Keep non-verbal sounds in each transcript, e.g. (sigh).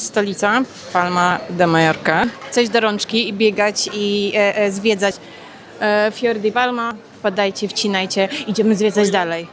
stolica, Palma de Mallorca. Coś do rączki i biegać i e, e, zwiedzać e, Fior di Palma. Wpadajcie, wcinajcie, idziemy zwiedzać dalej.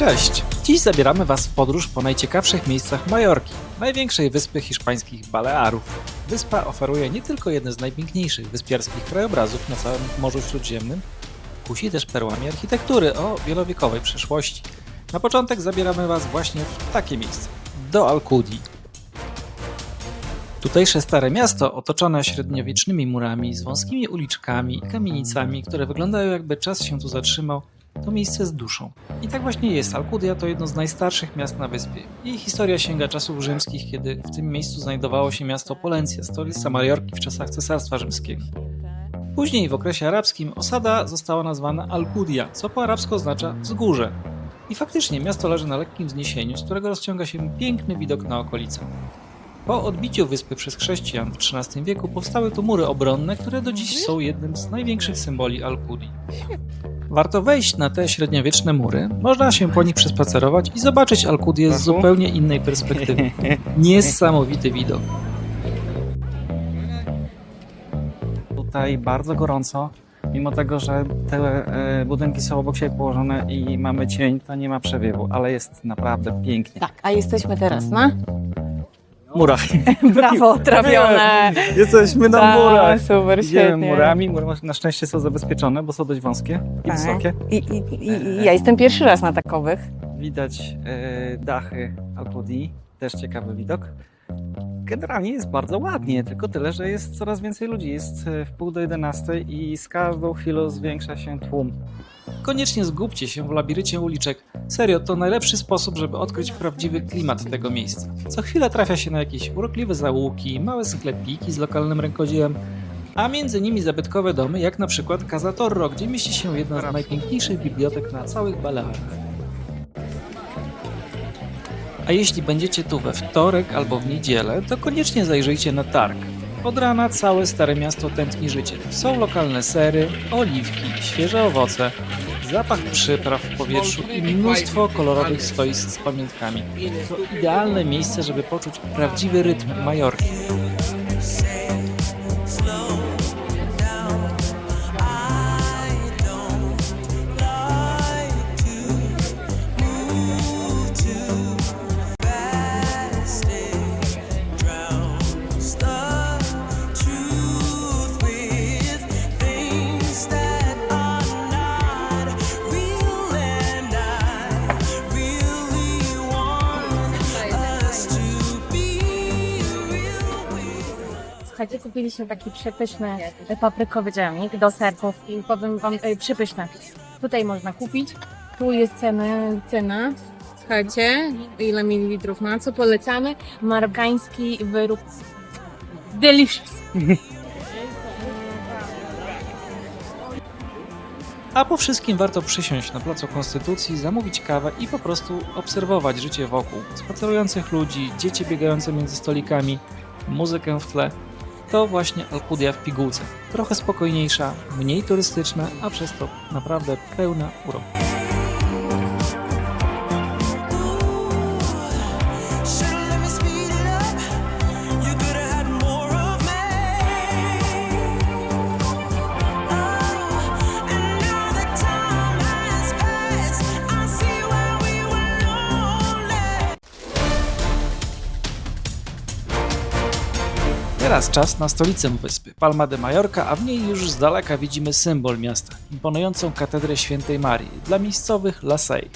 Cześć! Dziś zabieramy Was w podróż po najciekawszych miejscach Majorki, największej wyspy hiszpańskich Balearów. Wyspa oferuje nie tylko jeden z najpiękniejszych wyspiarskich krajobrazów na całym Morzu Śródziemnym, kusi też perłami architektury o wielowiekowej przeszłości. Na początek zabieramy Was właśnie w takie miejsce, do Alcudi. Tutejsze stare miasto, otoczone średniowiecznymi murami, z wąskimi uliczkami i kamienicami, które wyglądają jakby czas się tu zatrzymał, to miejsce z duszą. I tak właśnie jest. Alcudia to jedno z najstarszych miast na wyspie. Jej historia sięga czasów rzymskich, kiedy w tym miejscu znajdowało się miasto Polencja, stolica Majorki w czasach Cesarstwa Rzymskiego. Później w okresie arabskim osada została nazwana Alcudia, co po arabsku oznacza wzgórze. I faktycznie miasto leży na lekkim wzniesieniu, z którego rozciąga się piękny widok na okolice. Po odbiciu wyspy przez chrześcijan w XIII wieku powstały tu mury obronne, które do dziś są jednym z największych symboli Alcudii. Warto wejść na te średniowieczne mury, można się po nich przespacerować i zobaczyć Alcudię z zupełnie innej perspektywy. (laughs) Niesamowity widok. Tutaj bardzo gorąco. Mimo tego, że te e, budynki są obok siebie położone i mamy cień, to nie ma przewiewu, ale jest naprawdę pięknie. Tak, a jesteśmy teraz na? Murach. (laughs) Brawo, trafione! Jesteśmy na Tak, murach. super, Idziemy świetnie. murami. Mury na szczęście są zabezpieczone, bo są dość wąskie i Tak. wysokie. I, i, i, I ja jestem pierwszy raz na takowych. Widać e, dachy Alcudii, też ciekawy widok. Generalnie jest bardzo ładnie, tylko tyle, że jest coraz więcej ludzi. Jest e, w pół do 11 i z każdą chwilą zwiększa się tłum. Koniecznie zgubcie się w labirycie uliczek. Serio, to najlepszy sposób, żeby odkryć prawdziwy klimat tego miejsca. Co chwilę trafia się na jakieś urokliwe zaułki, małe sklepiki z lokalnym rękodziełem, a między nimi zabytkowe domy, jak na przykład Casa Torro, gdzie mieści się jedna z najpiękniejszych bibliotek na całych Balearach. A jeśli będziecie tu we wtorek albo w niedzielę, to koniecznie zajrzyjcie na targ. Od rana całe Stare Miasto tętni życiem. Są lokalne sery, oliwki, świeże owoce, zapach przypraw w powietrzu i mnóstwo kolorowych stoisk z pamiątkami. To idealne miejsce, żeby poczuć prawdziwy rytm Majorki. Słuchajcie, kupiliśmy taki przepyszny paprykowy dżemik do serków i powiem wam e, przepyszne. Tutaj można kupić. Tu jest cena, cena. Słuchajcie, ile mililitrów ma, co polecamy. Marokański wyrób. Delicious. (laughs) A po wszystkim warto przysiąść na placu Konstytucji, zamówić kawę i po prostu obserwować życie wokół. Spacerujących ludzi, dzieci biegające między stolikami, muzykę w tle. To właśnie Alcudia w pigułce. Trochę spokojniejsza, mniej turystyczna, a przez to naprawdę pełna uroku. Czas na stolicę wyspy, Palma de Mallorca, a w niej już z daleka widzimy symbol miasta, imponującą katedrę świętej Marii, dla miejscowych La Sey.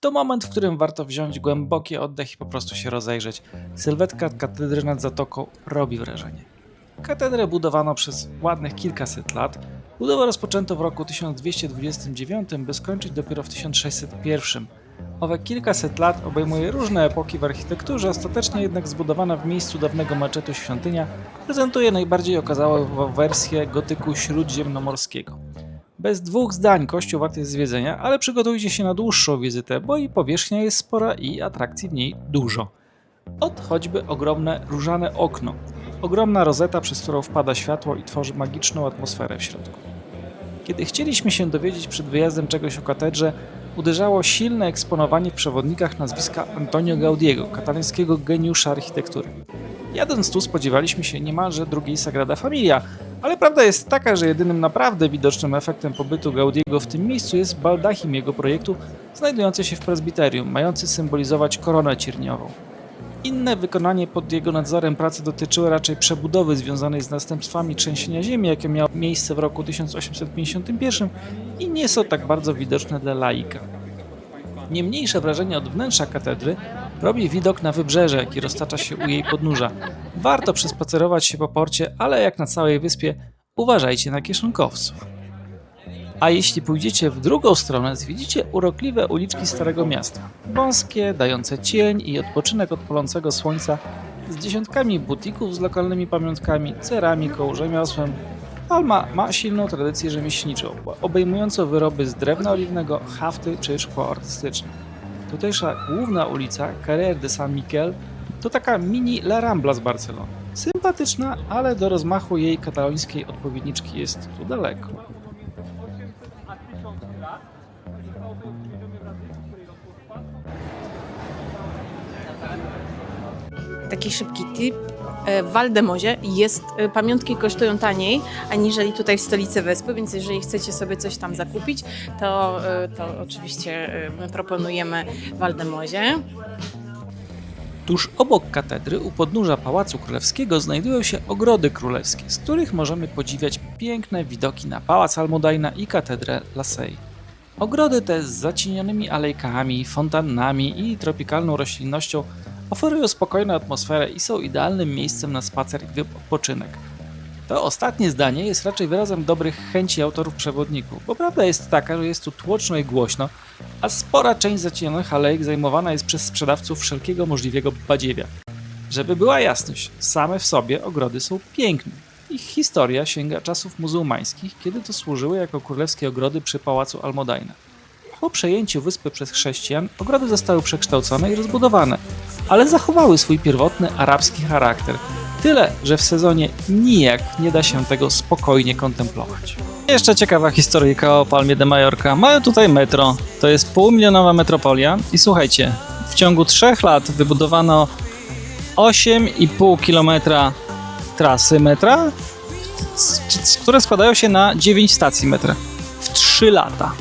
To moment, w którym warto wziąć głęboki oddech i po prostu się rozejrzeć. Sylwetka katedry nad zatoką robi wrażenie. Katedrę budowano przez ładnych kilkaset lat. Budowę rozpoczęto w roku 1229, by skończyć dopiero w 1601. Owe kilkaset lat obejmuje różne epoki w architekturze, ostatecznie jednak zbudowana w miejscu dawnego maczetu świątynia prezentuje najbardziej okazałą wersję gotyku śródziemnomorskiego. Bez dwóch zdań kościół wart jest zwiedzenia, ale przygotujcie się na dłuższą wizytę, bo i powierzchnia jest spora i atrakcji w niej dużo. Od choćby ogromne różane okno, ogromna rozeta, przez którą wpada światło i tworzy magiczną atmosferę w środku. Kiedy chcieliśmy się dowiedzieć przed wyjazdem czegoś o katedrze, uderzało silne eksponowanie w przewodnikach nazwiska Antonio Gaudiego, katalońskiego geniusza architektury. Jadąc tu spodziewaliśmy się niemalże drugiej Sagrada Familia, ale prawda jest taka, że jedynym naprawdę widocznym efektem pobytu Gaudiego w tym miejscu jest baldachim jego projektu, znajdujący się w prezbiterium, mający symbolizować koronę cierniową. Inne wykonanie pod jego nadzorem pracy dotyczyły raczej przebudowy związanej z następstwami trzęsienia ziemi, jakie miało miejsce w roku 1851 i nie są tak bardzo widoczne dla laika. Niemniejsze wrażenie od wnętrza katedry robi widok na wybrzeże, jaki roztacza się u jej podnóża. Warto przespacerować się po porcie, ale jak na całej wyspie, uważajcie na kieszonkowców. A jeśli pójdziecie w drugą stronę, zwiedzicie urokliwe uliczki Starego Miasta. Wąskie, dające cień i odpoczynek od palącego słońca, z dziesiątkami butików z lokalnymi pamiątkami, ceramiką, rzemiosłem. Palma ma silną tradycję rzemieślniczą, obejmującą wyroby z drewna oliwnego, hafty czy szkła artystyczne. Tutejsza główna ulica, Carrer de San Miquel, to taka mini La Rambla z Barcelony. Sympatyczna, ale do rozmachu jej katalońskiej odpowiedniczki jest tu daleko. Taki szybki tip. E, W Waldemozie jest, e, pamiątki kosztują taniej, aniżeli tutaj w stolicy wyspy, więc jeżeli chcecie sobie coś tam zakupić, to, e, to oczywiście my proponujemy Waldemozie. Tuż obok katedry, u podnóża Pałacu Królewskiego, znajdują się ogrody królewskie, z których możemy podziwiać piękne widoki na Pałac Almudajna i katedrę Lasej. Ogrody te z zacienionymi alejkami, fontannami i tropikalną roślinnością oferują spokojną atmosferę i są idealnym miejscem na spacer i wypoczynek. To ostatnie zdanie jest raczej wyrazem dobrych chęci autorów przewodników, bo prawda jest taka, że jest tu tłoczno i głośno, a spora część zacienionych alejek zajmowana jest przez sprzedawców wszelkiego możliwego badziewia. Żeby była jasność, same w sobie ogrody są piękne. Ich historia sięga czasów muzułmańskich, kiedy to służyły jako królewskie ogrody przy pałacu Almodajna. Po przejęciu wyspy przez chrześcijan, ogrody zostały przekształcone i rozbudowane, ale zachowały swój pierwotny arabski charakter. Tyle, że w sezonie nijak nie da się tego spokojnie kontemplować. Jeszcze ciekawa historyjka o Palmie de Mallorca. Mają tutaj metro. To jest półmilionowa metropolia i słuchajcie, w ciągu trzech lat wybudowano 8,5 km trasy metra, które składają się na 9 stacji metra. W 3 lata.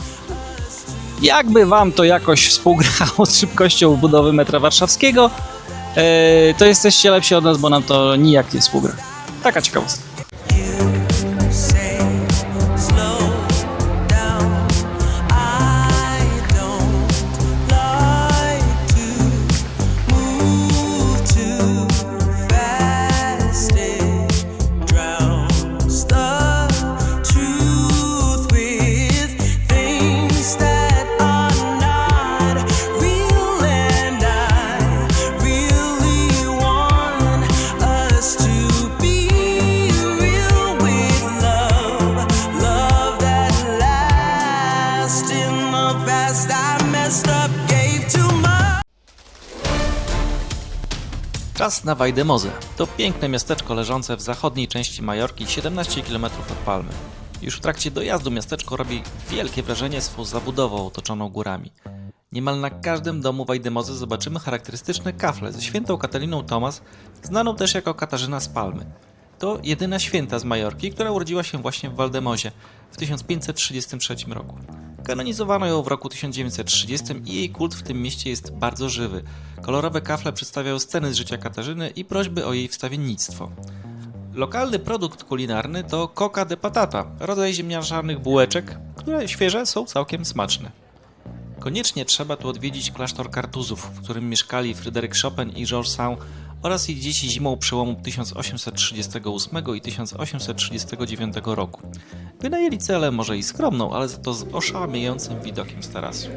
Jakby wam to jakoś współgrało z szybkością budowy metra warszawskiego, e, to jesteście lepsi od nas, bo nam to nijak nie współgra. Taka ciekawostka. Czas na Wajdemozę. To piękne miasteczko leżące w zachodniej części Majorki, 17 km od Palmy. Już w trakcie dojazdu miasteczko robi wielkie wrażenie swą zabudową otoczoną górami. Niemal na każdym domu Wajdemozy zobaczymy charakterystyczne kafle ze świętą Kataliną Tomas, znaną też jako Katarzyna z Palmy. To jedyna święta z Majorki, która urodziła się właśnie w Waldemozie w 1533 roku. Kanonizowano ją w roku 1930 i jej kult w tym mieście jest bardzo żywy. Kolorowe kafle przedstawiają sceny z życia Katarzyny i prośby o jej wstawiennictwo. Lokalny produkt kulinarny to coca de patata, rodzaj ziemniaczanych bułeczek, które świeże są całkiem smaczne. Koniecznie trzeba tu odwiedzić klasztor Kartuzów, w którym mieszkali Fryderyk Chopin i Georges Sand oraz jej dzieci zimą przełomu 1838 i 1839 roku. Wynajęli celę może i skromną, ale za to z oszałamiającym widokiem z tarasu.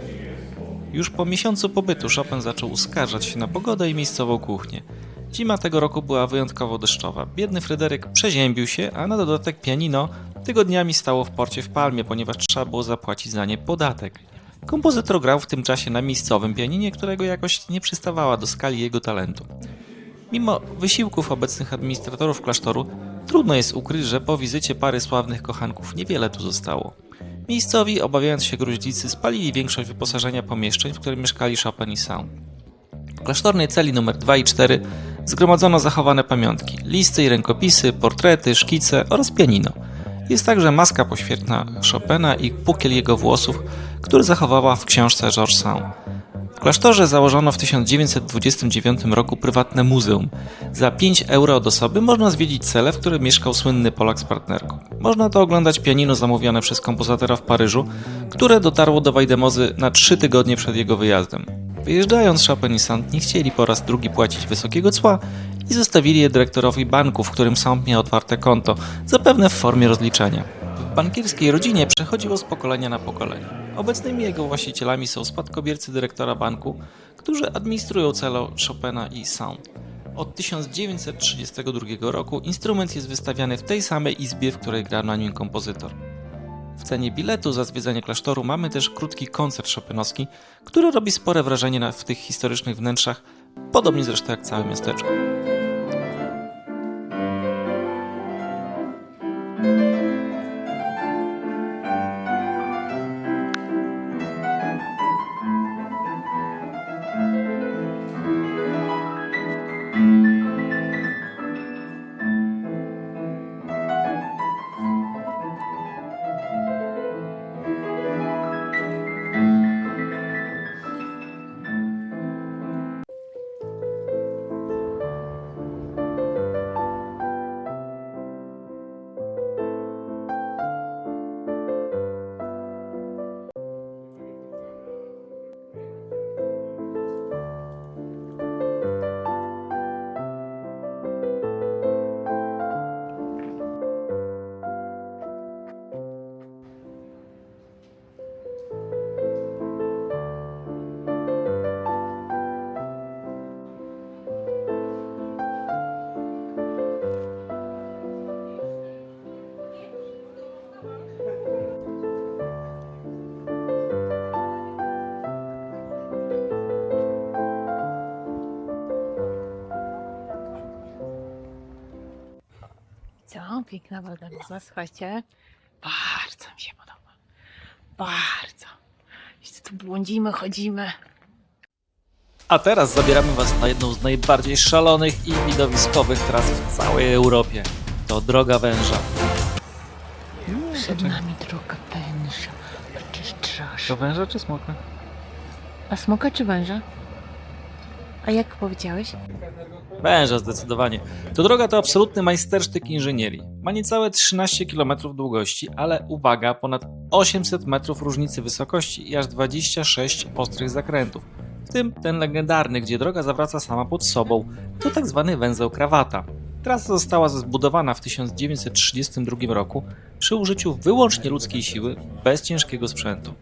Już po miesiącu pobytu Chopin zaczął uskarżać się na pogodę i miejscową kuchnię. Zima tego roku była wyjątkowo deszczowa. Biedny Fryderyk przeziębił się, a na dodatek pianino tygodniami stało w porcie w Palmie, ponieważ trzeba było zapłacić za nie podatek. Kompozytor grał w tym czasie na miejscowym pianinie, którego jakość nie przystawała do skali jego talentu. Mimo wysiłków obecnych administratorów klasztoru, trudno jest ukryć, że po wizycie pary sławnych kochanków niewiele tu zostało. Miejscowi, obawiając się gruźlicy, spalili większość wyposażenia pomieszczeń, w którym mieszkali Chopin i Saint. W klasztornej celi nr 2 i 4 zgromadzono zachowane pamiątki, listy i rękopisy, portrety, szkice oraz pianino. Jest także maska poświętna Chopina i pukiel jego włosów, który zachowała w książce George Sand. Klasztorze założono w 1929 roku prywatne muzeum. Za 5 euro od osoby można zwiedzić celę, w której mieszkał słynny Polak z partnerką. Można to oglądać pianino zamówione przez kompozytora w Paryżu, które dotarło do Wajdemozy na 3 tygodnie przed jego wyjazdem. Wyjeżdżając, Chopin i Sand nie chcieli po raz drugi płacić wysokiego cła i zostawili je dyrektorowi banku, w którym Sand miał otwarte konto, zapewne w formie rozliczenia. W bankierskiej rodzinie przechodziło z pokolenia na pokolenie. Obecnymi jego właścicielami są spadkobiercy dyrektora banku, którzy administrują celą Chopina i Sound. Od 1932 roku instrument jest wystawiany w tej samej izbie, w której gra na nim kompozytor. W cenie biletu za zwiedzanie klasztoru mamy też krótki koncert chopinowski, który robi spore wrażenie w tych historycznych wnętrzach, podobnie zresztą jak całe miasteczko. Piękna Waldemoza, słuchajcie. Bardzo mi się podoba. Bardzo. Jeszcze tu błądzimy, chodzimy. A teraz zabieramy Was na jedną z najbardziej szalonych i widowiskowych tras w całej Europie. To Droga Węża. Przed nami droga węża. Czyszczasz. To węża czy smoka? A smoka czy węża? A jak powiedziałeś? Węża zdecydowanie. To droga to absolutny majstersztyk inżynierii. Ma niecałe 13 km długości, ale uwaga, ponad 800 metrów różnicy wysokości i aż 26 ostrych zakrętów. W tym ten legendarny, gdzie droga zawraca sama pod sobą. To tak zwany węzeł krawata. Trasa została zbudowana w 1932 roku przy użyciu wyłącznie ludzkiej siły, bez ciężkiego sprzętu.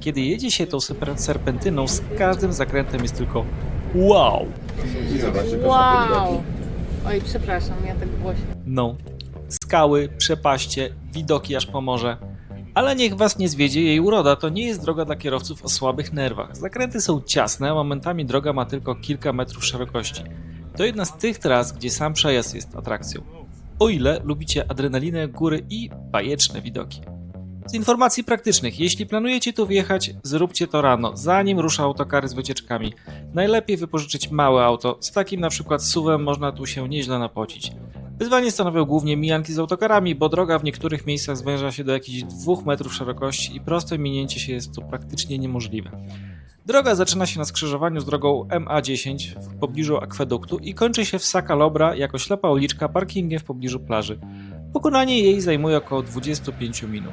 Kiedy jedzie się tą serpe- serpentyną, z każdym zakrętem jest tylko wow! Wow! Oj, przepraszam, ja tak głośno. No, skały, przepaście, widoki aż po morze. Ale niech was nie zwiedzie jej uroda, to nie jest droga dla kierowców o słabych nerwach. Zakręty są ciasne, a momentami droga ma tylko kilka metrów szerokości. To jedna z tych tras, gdzie sam przejazd jest atrakcją. O ile lubicie adrenalinę, góry i bajeczne widoki. Z informacji praktycznych, jeśli planujecie tu wjechać, zróbcie to rano, zanim rusza autokary z wycieczkami. Najlepiej wypożyczyć małe auto, z takim na przykład suwem można tu się nieźle napocić. Wyzwanie stanowią głównie mijanki z autokarami, bo droga w niektórych miejscach zwęża się do jakichś 2 metrów szerokości i proste minięcie się jest tu praktycznie niemożliwe. Droga zaczyna się na skrzyżowaniu z drogą MA10 w pobliżu akweduktu i kończy się w Sakalobra jako ślepa uliczka parkingiem w pobliżu plaży. Pokonanie jej zajmuje około 25 minut.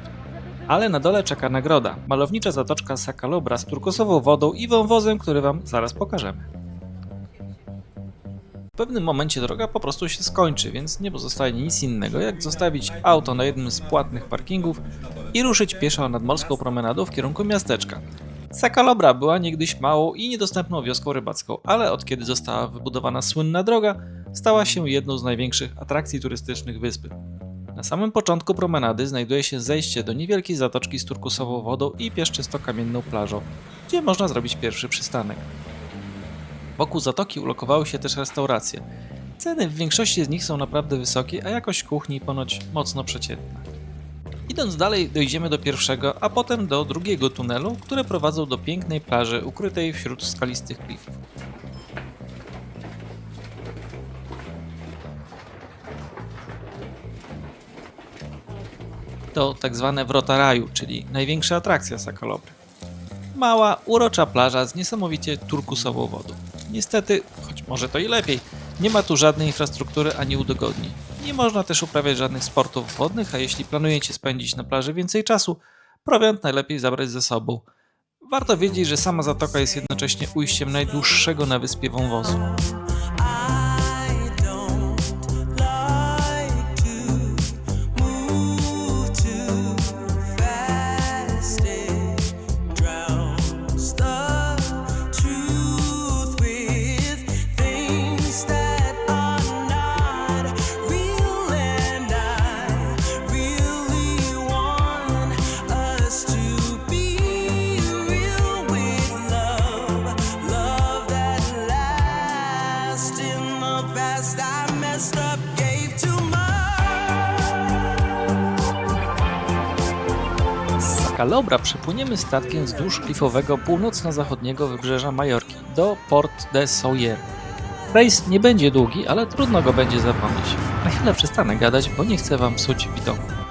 Ale na dole czeka nagroda malownicza zatoczka Sakalobra z turkosową wodą i wąwozem, który Wam zaraz pokażemy. W pewnym momencie droga po prostu się skończy, więc nie pozostaje nic innego, jak zostawić auto na jednym z płatnych parkingów i ruszyć pieszo nadmorską promenadą w kierunku miasteczka. Sakalobra była niegdyś małą i niedostępną wioską rybacką, ale od kiedy została wybudowana słynna droga, stała się jedną z największych atrakcji turystycznych wyspy. Na samym początku promenady znajduje się zejście do niewielkiej zatoczki z turkusową wodą i piaszczysto-kamienną plażą, gdzie można zrobić pierwszy przystanek. Wokół zatoki ulokowały się też restauracje. Ceny w większości z nich są naprawdę wysokie, a jakość kuchni ponoć mocno przeciętna. Idąc dalej dojdziemy do pierwszego, a potem do drugiego tunelu, które prowadzą do pięknej plaży ukrytej wśród skalistych klifów. To tak zwane wrota raju, czyli największa atrakcja Sakalobry. Mała, urocza plaża z niesamowicie turkusową wodą. Niestety, choć może to i lepiej, nie ma tu żadnej infrastruktury ani udogodnień. Nie można też uprawiać żadnych sportów wodnych, a jeśli planujecie spędzić na plaży więcej czasu, prowiant najlepiej zabrać ze sobą. Warto wiedzieć, że sama zatoka jest jednocześnie ujściem najdłuższego na wyspie wąwozu. Sakalobra przepłyniemy statkiem wzdłuż klifowego północno-zachodniego wybrzeża Majorki do Port de Sawyer. Rejs nie będzie długi, ale trudno go będzie zapomnieć. Na chwilę przestanę gadać, bo nie chcę wam psuć widoku.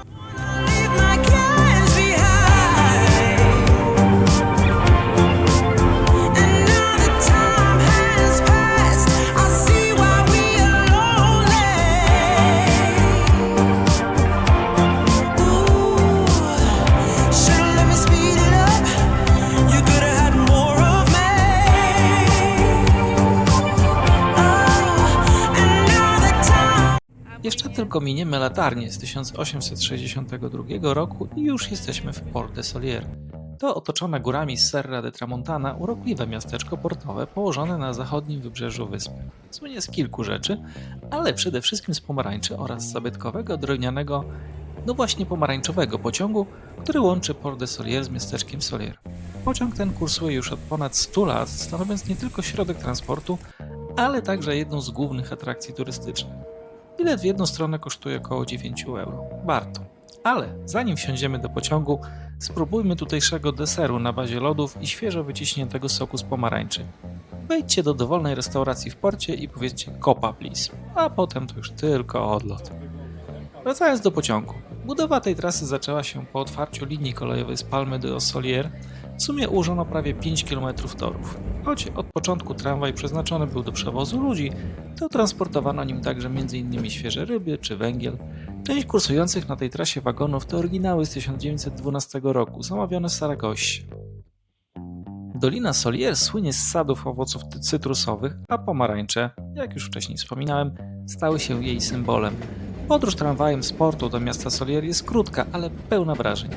Jeszcze tylko miniemy latarnię z 1862 roku i już jesteśmy w Port de Solier. To otoczone górami Serra de Tramontana urokliwe miasteczko portowe położone na zachodnim wybrzeżu wyspy. Słynie z kilku rzeczy, ale przede wszystkim z pomarańczy oraz zabytkowego drewnianego, no właśnie pomarańczowego pociągu, który łączy Port de Solier z miasteczkiem Solier. Pociąg ten kursuje już od ponad 100 lat, stanowiąc nie tylko środek transportu, ale także jedną z głównych atrakcji turystycznych. Bilet w jedną stronę kosztuje około 9 euro. Warto. Ale zanim wsiądziemy do pociągu, spróbujmy tutejszego deseru na bazie lodów i świeżo wyciśniętego soku z pomarańczy. Wejdźcie do dowolnej restauracji w porcie i powiedzcie kopa please, a potem to już tylko odlot. Wracając do pociągu. Budowa tej trasy zaczęła się po otwarciu linii kolejowej z Palmy de Solier. W sumie ułożono prawie 5 km torów. Choć od początku tramwaj przeznaczony był do przewozu ludzi, to transportowano nim także m.in. świeże ryby czy węgiel. Część kursujących na tej trasie wagonów to oryginały z 1912 roku, zamawione w Saragossie. Dolina Solier słynie z sadów owoców cytrusowych, a pomarańcze, jak już wcześniej wspominałem, stały się jej symbolem. Podróż tramwajem z portu do miasta Solier jest krótka, ale pełna wrażeń.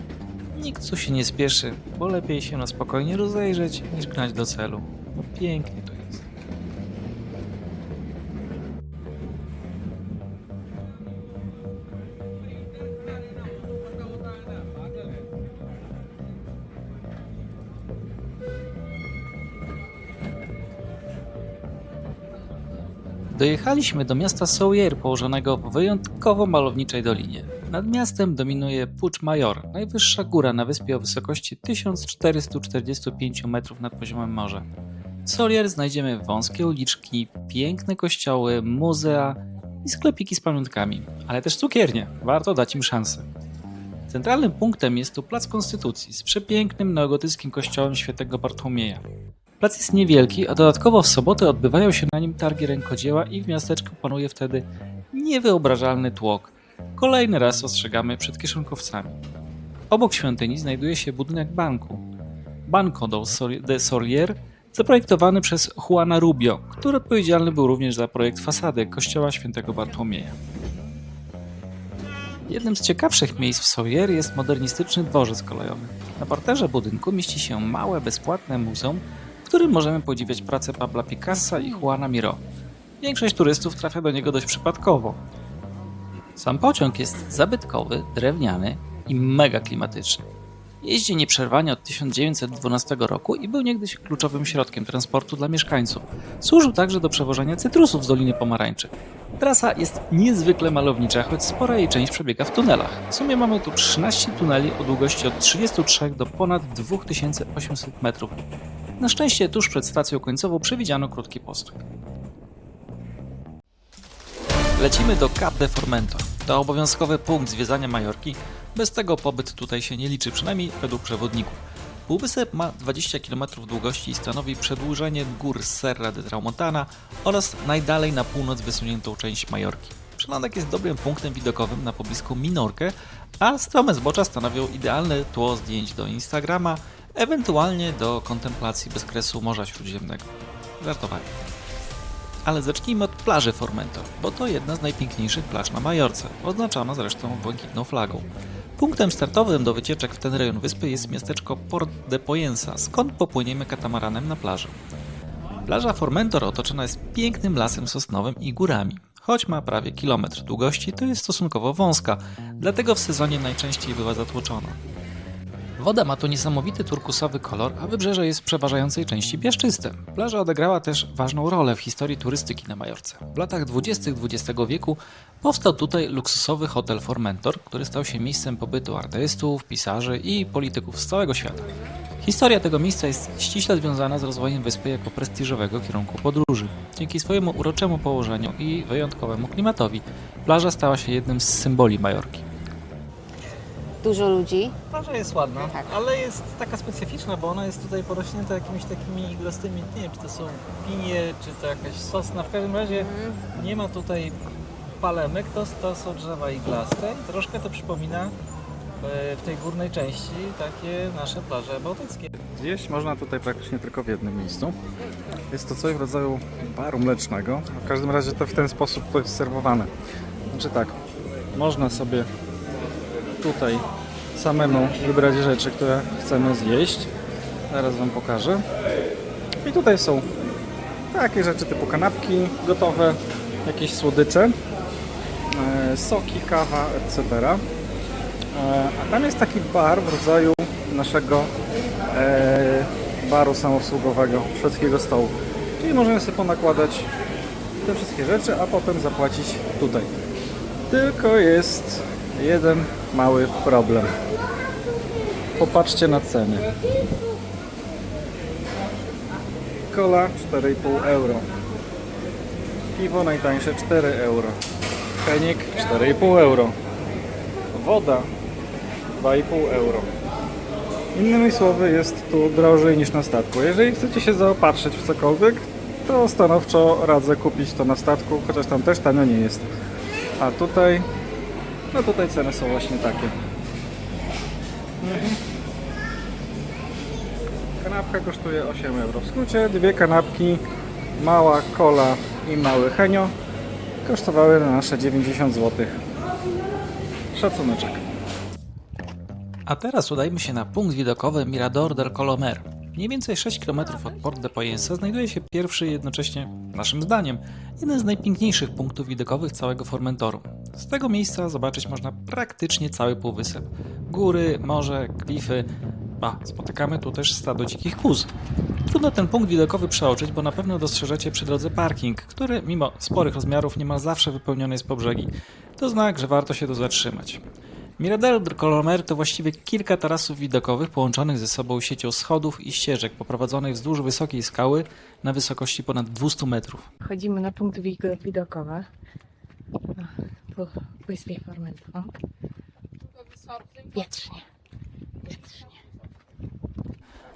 Nikt tu się nie spieszy, bo lepiej się na spokojnie rozejrzeć niż gnać do celu. No pięknie to Dojechaliśmy do miasta Sawyer, położonego w wyjątkowo malowniczej dolinie. Nad miastem dominuje Pucz Major, najwyższa góra na wyspie o wysokości 1445 metrów nad poziomem morza. W Sawyer znajdziemy wąskie uliczki, piękne kościoły, muzea i sklepiki z pamiątkami, ale też cukiernie, warto dać im szansę. Centralnym punktem jest tu Plac Konstytucji z przepięknym neogotyckim kościołem świętego Bartłomieja. Plac jest niewielki, a dodatkowo w sobotę odbywają się na nim targi rękodzieła i w miasteczku panuje wtedy niewyobrażalny tłok. Kolejny raz ostrzegamy przed kieszonkowcami. Obok świątyni znajduje się budynek banku. Banco de Solier zaprojektowany przez Juana Rubio, który odpowiedzialny był również za projekt fasady kościoła świętego Bartłomieja. Jednym z ciekawszych miejsc w Sawyer jest modernistyczny dworzec kolejowy. Na parterze budynku mieści się małe, bezpłatne muzeum, w którym możemy podziwiać pracę Pabla Picassa i Juana Miro. Większość turystów trafia do niego dość przypadkowo. Sam pociąg jest zabytkowy, drewniany i mega klimatyczny. Jeździ nieprzerwanie od 1912 roku i był niegdyś kluczowym środkiem transportu dla mieszkańców. Służył także do przewożenia cytrusów z Doliny Pomarańczy. Trasa jest niezwykle malownicza, choć spora jej część przebiega w tunelach. W sumie mamy tu 13 tuneli o długości od 33 do ponad 2800 metrów. Na szczęście tuż przed stacją końcową przewidziano krótki postój. Lecimy do Cap de Formentor. To obowiązkowy punkt zwiedzania Majorki. Bez tego pobyt tutaj się nie liczy, przynajmniej według przewodników. Półwysep ma 20 km długości i stanowi przedłużenie gór Serra de Tramontana oraz najdalej na północ wysuniętą część Majorki. Przylanek jest dobrym punktem widokowym na pobliską Minorkę, a strome zbocza stanowią idealne tło zdjęć do Instagrama, ewentualnie do kontemplacji bezkresu Morza Śródziemnego. Żartowałem. Ale zacznijmy od plaży Formentor, bo to jedna z najpiękniejszych plaż na Majorce, oznaczona zresztą błękitną flagą. Punktem startowym do wycieczek w ten rejon wyspy jest miasteczko Port de Poyensa, skąd popłyniemy katamaranem na plażę. Plaża Formentor otoczona jest pięknym lasem sosnowym i górami. Choć ma prawie kilometr długości, to jest stosunkowo wąska, dlatego w sezonie najczęściej bywa zatłoczona. Woda ma tu niesamowity turkusowy kolor, a wybrzeże jest w przeważającej części piaszczyste. Plaża odegrała też ważną rolę w historii turystyki na Majorce. W latach 20. XX wieku powstał tutaj luksusowy hotel Formentor, który stał się miejscem pobytu artystów, pisarzy i polityków z całego świata. Historia tego miejsca jest ściśle związana z rozwojem wyspy jako prestiżowego kierunku podróży. Dzięki swojemu uroczemu położeniu i wyjątkowemu klimatowi, plaża stała się jednym z symboli Majorki. Dużo ludzi. Plaża jest ładna, Tak. ale jest taka specyficzna, bo ona jest tutaj porośnięta jakimiś takimi iglastymi, nie wiem czy to są pinie, czy to jakaś sosna. W każdym razie nie ma tutaj palemek, to, to są drzewa iglaste i troszkę to przypomina e, w tej górnej części takie nasze plaże bałtyckie. Zjeść można tutaj praktycznie tylko w jednym miejscu. Jest to coś w rodzaju baru mlecznego. W każdym razie to w ten sposób to jest serwowane. Znaczy tak, można sobie tutaj samemu wybrać rzeczy, które chcemy zjeść. Zaraz Wam pokażę. I tutaj są takie rzeczy typu kanapki gotowe, jakieś słodycze, e, soki, kawa, etc. E, A tam jest taki bar w rodzaju naszego e, baru samoobsługowego, szwedzkiego stołu. Czyli możemy sobie ponakładać te wszystkie rzeczy, a potem zapłacić tutaj. Tylko jest jeden mały problem. Popatrzcie na ceny. Cola 4,5 euro. Piwo najtańsze 4 euro. Henik 4,5 euro. Woda 2,5 euro. Innymi słowy, jest tu drożej niż na statku. Jeżeli chcecie się zaopatrzyć w cokolwiek, to stanowczo radzę kupić to na statku, chociaż tam też tanio nie jest. A tutaj, no tutaj ceny są właśnie takie. Mhm. Kanapka kosztuje 8 euro. W skrócie dwie kanapki, mała kola i mały henio kosztowały na nasze 90 zł. Szacuneczek. A teraz udajmy się na punkt widokowy Mirador del Colomer. Mniej więcej 6 km od Port de Poyensa znajduje się pierwszy jednocześnie, naszym zdaniem, jeden z najpiękniejszych punktów widokowych całego Formentoru. Z tego miejsca zobaczyć można praktycznie cały półwysep. Góry, morze, klify, a spotykamy tu też stado dzikich kóz. Trudno ten punkt widokowy przeoczyć, bo na pewno dostrzeżecie przy drodze parking, który mimo sporych rozmiarów niemal zawsze wypełniony jest po brzegi. To znak, że warto się tu zatrzymać. Mirador del Colomer to właściwie kilka tarasów widokowych połączonych ze sobą siecią schodów i ścieżek poprowadzonych wzdłuż wysokiej skały na wysokości ponad 200 metrów. Wchodzimy na punkt wid- widokowy. Po wyspie Formentor. Wietrznie. Wietrznie.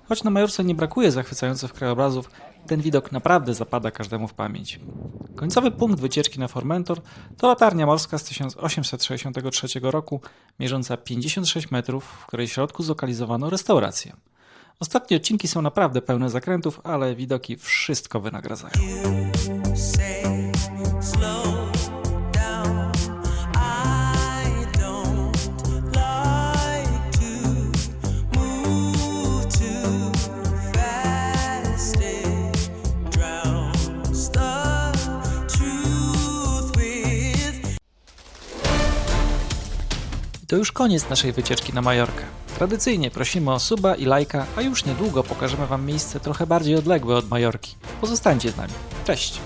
Choć na Majorce nie brakuje zachwycających krajobrazów, ten widok naprawdę zapada każdemu w pamięć. Końcowy punkt wycieczki na Formentor to latarnia morska z 1863 roku, mierząca 56 metrów, w której środku zlokalizowano restaurację. Ostatnie odcinki są naprawdę pełne zakrętów, ale widoki wszystko wynagradzają. To już koniec naszej wycieczki na Majorkę. Tradycyjnie prosimy o suba i lajka, a już niedługo pokażemy Wam miejsce trochę bardziej odległe od Majorki. Pozostańcie z nami. Cześć!